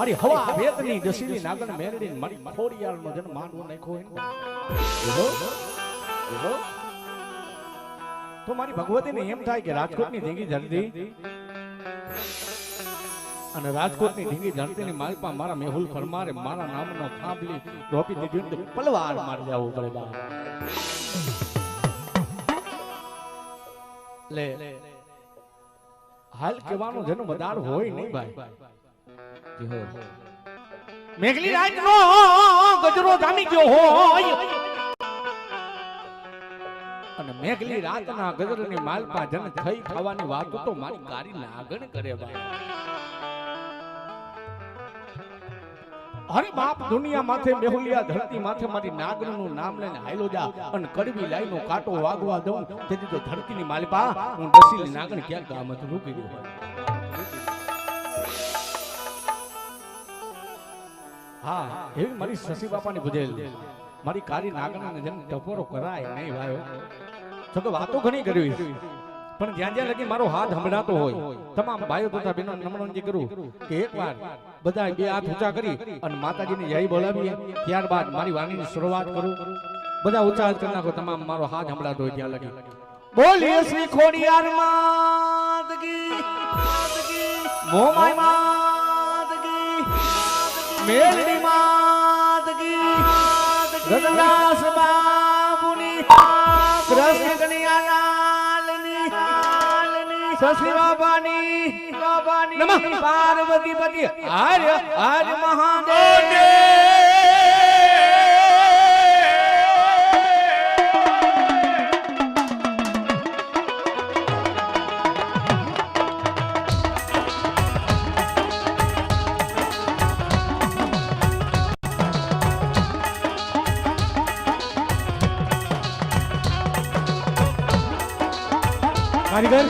મારી હવા વેદની દસીની નાગણ મેરડી મારી ખોડિયાળનો જન માનવો નાખો એને? તો મારી ભગવતીને એમ થાય કે રાજકોટની ધીંગી ધરતી અને રાજકોટની ધીંગી ધરતીની માલપા મારા મેહુલ ફરમારે મારા નામનો થાંભલી રોપી દીધી તો પલવાર મારી જવું પડે બા લે, હાલ કહેવાનો જેનો મદાર હોય નહીં ભાઈ. મેઘલી રાજનો ગજરો જામી ગયો હોય. અને મેઘલી રાતના ગજરની માલપા જન થઈ થવાની વાતો તો મારી કારી લાગણ કરે ભાઈ અરે બાપ, દુનિયા માથે મેહુલિયા ધરતી માથે મારી નાગરનું નામ લઈને હાયલો જા અને કડવી લાઈનો કાંટો વાગવા દઉં. તેથી તો ધરતીની માલપા, હું ડસીલી નાગણ ક્યાં ગામ રૂકી દઉં હા, એવી મારી શશી બાપાની ભજેલ મારી કારી નાગરને જેમ ટપોરો કરાય નહીં ભાઈઓ. જો કે વાતો ઘણી કરવી પણ જ્યાં જ્યાં લગી મારો હાથ હંભળાતો હોય, તમામ ભાઈઓ તથા બહેનો નમ્રનજી કરું કે એકવાર બધા બે હાથ ઊંચા કરી અને માતાજીને જય બોલાવીએ. ત્યારબાદ મારી વાણીની શરૂઆત કરું. બધા ઊંચા હાથ કરી નાખો, તમામ મારો હાથ હંભળાતો હોય ત્યાં લગી. બોલીએ શ્રી ખોડિયાર માત કી મોમાય કી મેલડી માત કી ગગનદાસ બાબુની કૃષ્ણ કનૈયાલાલની સસરી બાબાની બાબાની પાર્વતી પતિ આર્ય આર્ય મહાદેવ. કારીગર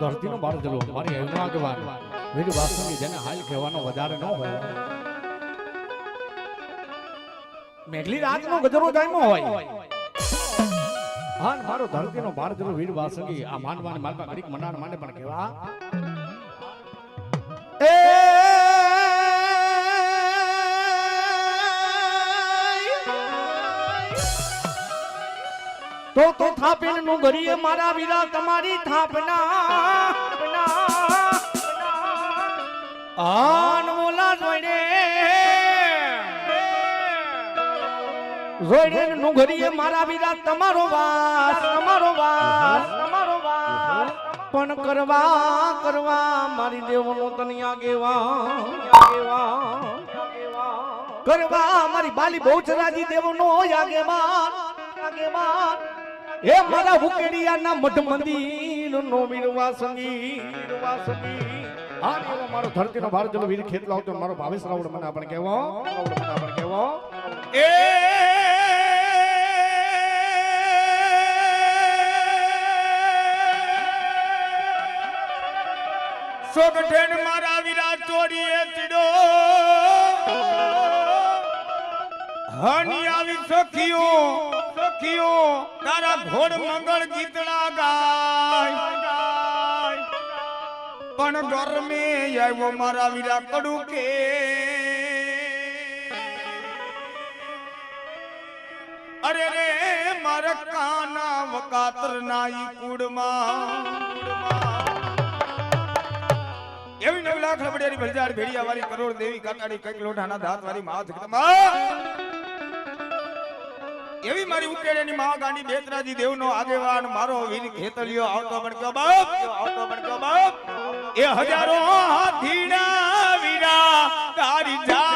ધરતીનો બાર જલો, મારી એમનો આગેવાન. વીર વાસુની જેને હાલ કહેવાનો વધારે ન હોય. મેઘલી રાતનો ગજરો જાયમો હોય. હા મારો ધરતીનો બાર જલો વીર વાસંગી આ માનવાને માલપા ઘડીક મનાર માને પણ કહેવા. એ તો તો થાપીનનું ઘરીએ મારા વીરા તમારી થાપના. આન મોલા જોડે જોડે નું ઘરીએ મારા વીરા તમારો વાસ તમારો વાસ તમારો વાસ. પણ કરવા કરવા મારી દેવનો તનિયા ગેવા આગેવા કરવા મારી બાલી બહુ બહુચરાજી દેવનો આગેવાન આગેવાન એ મારા હુકેડિયાના મઠ મંદિર નો મીરવા સંગી. વીરવા સંગી મારો ધરતીનો ભાર જનો વીર ખેત લાવતો મારો ભાવેશ રાવડ મને આપણે કહેવો રાવડ એ સોગઠેણ મારા વિરાટ ચોરીએ ચીડો. હની આવી સખીઓ. સખીઓ તારા ઘોડ મંગળ ગીતડા ગાય. પણ ગરમે આવ્યો મારા વીરા કડું કે અરે રે, મારા કાના વકાતર નાઈ કુડમાં એવી નવ લાખ રબડિયાની ભરજાડ ભેડિયા વાળી કરોડ દેવી કાકાડી કંઈક લોઢાના દાંત વાળી મા જગદંબા એવી મારી ઉકેડેની મા ગાંડી બેતરાજી દેવનો આગેવાન, મારો વીર ખેતલિયો આવતો બણક્યો બાપ? આવતો બણક્યો બાપ? એ હજારો હાથીના વીરા, તારી જાન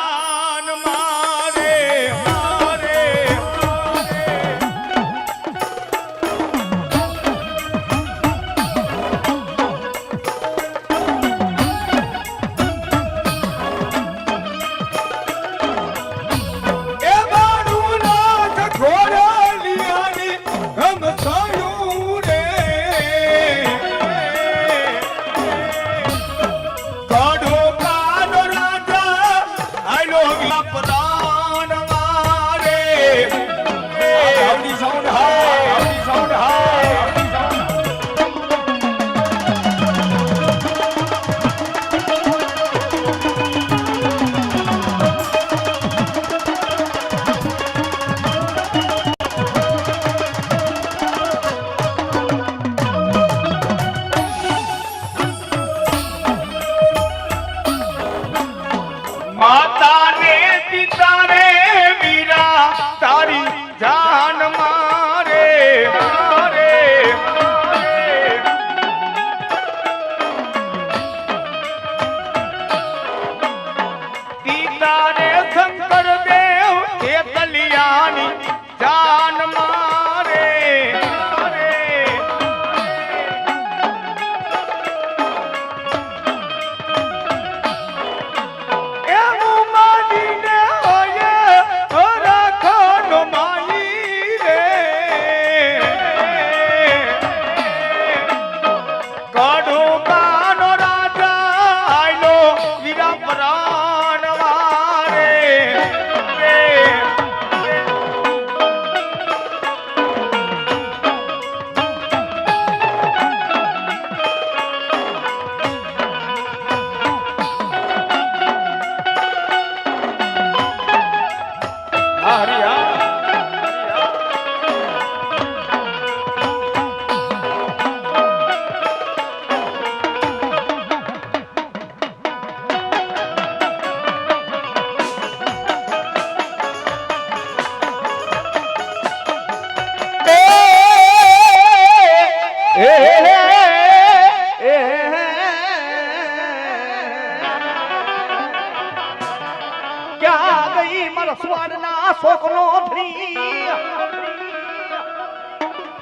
શોકનો ધરી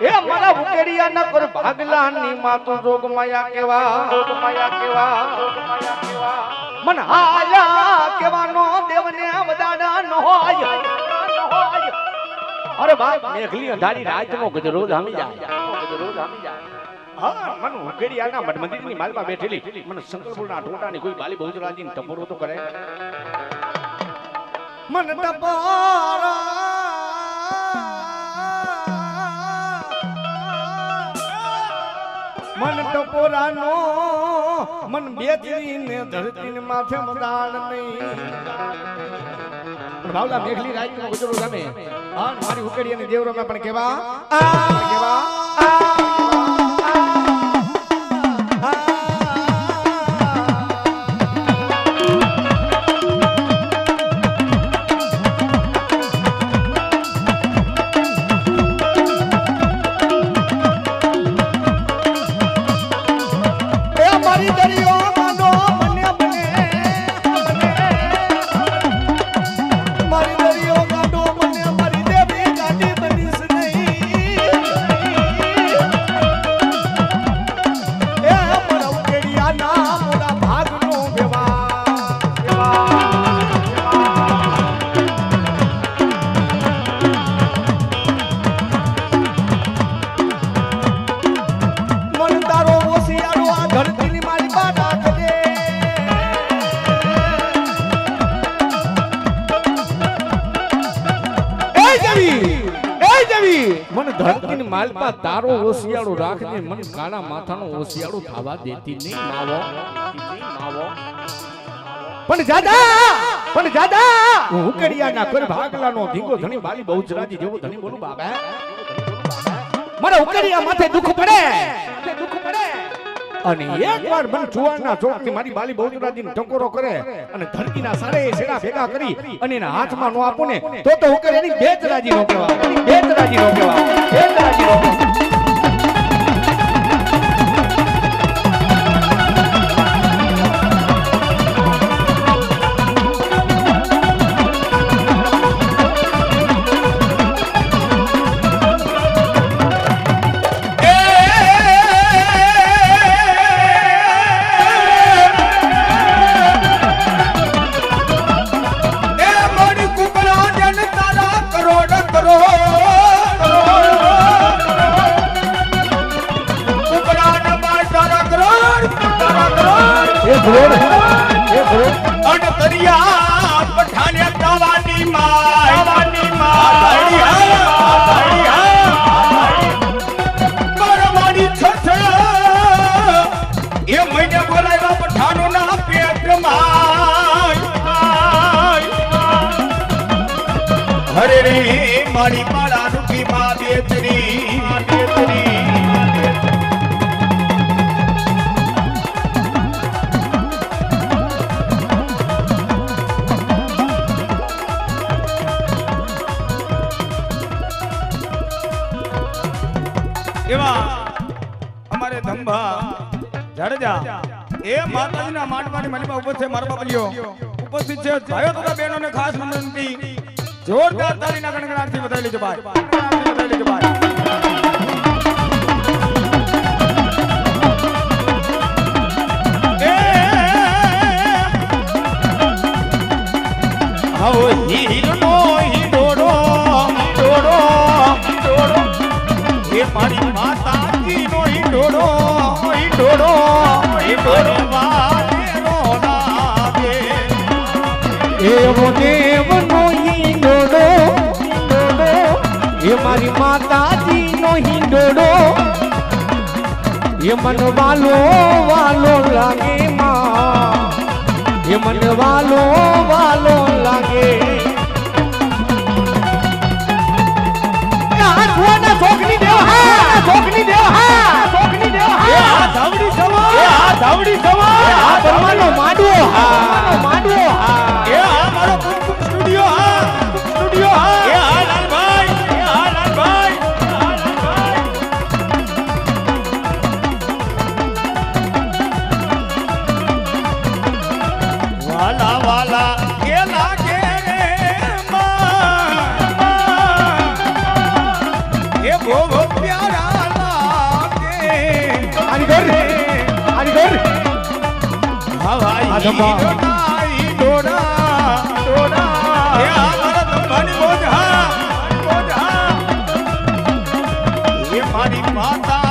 એ મારા ઉકેડિયા ન કર ભાગલાની માતુ જોગ માયા કેવા? માયા કેવા? મન હાયા કેવાનો દેવને વદાડા ન અરે બાપ, મેઘલી અંધારી ધામી જાય. ગજરો બેઠેલી. મને કોઈ બાલી બહુચરાજી ટપોરો તો કરે. મન ટપોરા. મન ટપોરાનો, મન બેચરીને ધરતીને માથે મદાન નહીં. ભાવલા મેઘલી રાઈતનો ગુજરો ગમે. હા, મારી ઉકેડી અને દેવરો પણ કેવા? કેવા? ધરતીની માલપા તારો ઓસિયાળો રાખને મન કાળા માથાનો ઓસિયાળો થવા દેતી નહીં, માવો. પણ દાદા પણ દાદા હું ઉકડિયાના કોઈ ભાગલાનો ધીંગો ધણી બાલી બહુચરાજી જેવો ધણી બોલું બાબા મારા ઉકડિયા માથે દુખ પડે. અને એકવાર મન જુવારના ચોકથી મારી બાલી બહુચરાજીને ટકોરો કરે અને ધરતીના સારે સેડા ભેગા કરી અને એના હાથમાં નો આપું ને, તો તો ઉકર એની બેતરાજી નો કહેવા બેચરાજી નો કહેવા બેચરાજી નો કહેવા એવા અમારે ધંભા જાડેજા, એ માતાજીના માંડવાની મલિમા ઉપર છે મારા બાપલીઓ ઉપસ્થિત છે ભાઈઓ તથા બહેનોને ખાસ વિનંતી જોરદાર તાળીના ગણગણાટથી વધાવી લેજો ભાઈ. ગણગણાટથી લેજો ભાઈ. આવો વાલેરો લાગે. એવો દેવનો હિંડોળો એ મારી માતાજીનો હિંડોડો એ મન વાલો વાલો લાગે માં એ મન વાલો વાલો એ જવા. આ પરમાનો માડવો. હા. માડવો. હા. એ આ મારો મારી માતા